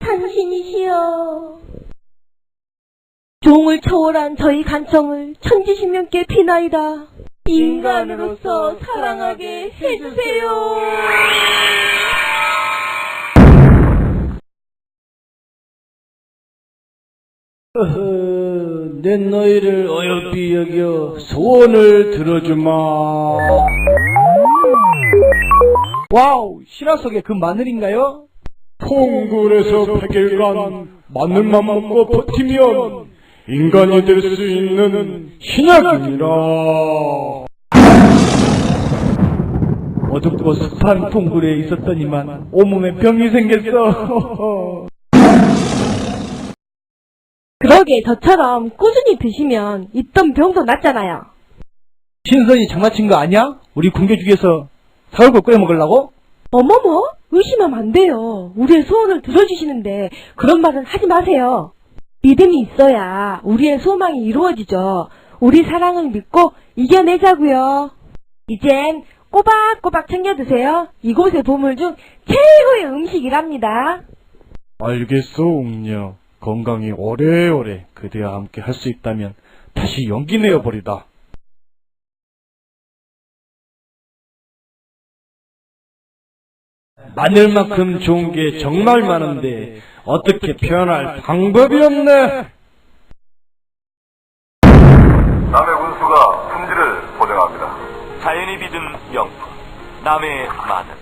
당신이시여. 종을 초월한 저희 간청을 천지신명께 비나이다. 인간으로서 사랑하게 해주세요. 어허, 내 너희를 어여삐 여겨 소원을 들어주마. 와우, 실화 속의 그 마늘인가요? 콩굴에서 100일간 마늘만 먹고 버티면 인간이 될 수 있는 신약이라 어둡고 습한 통굴에 있었더니만 온몸에 병이 생겼어. 그러게 저처럼 꾸준히 드시면 있던 병도 낫잖아요. 신선이 장난친 거 아니야? 우리 궁계죽에서 사골국 끓여 먹으려고? 어머머? 의심하면 안 돼요. 우리의 소원을 들어주시는데 그런 말은 하지 마세요. 믿음이 있어야 우리의 소망이 이루어지죠. 우리 사랑을 믿고 이겨내자고요. 이젠 꼬박꼬박 챙겨 드세요. 이곳의 보물 중 최고의 음식이랍니다. 알겠어 웅녀 건강히 오래오래 그대와 함께 할 수 있다면 다시 용기 내어버리다 마늘만큼 좋은 게 정말 많은데 어떻게 표현할 방법이 없네. 남의 운수가 품질을 보장합니다. 자연이 빚은 명품 남의 마늘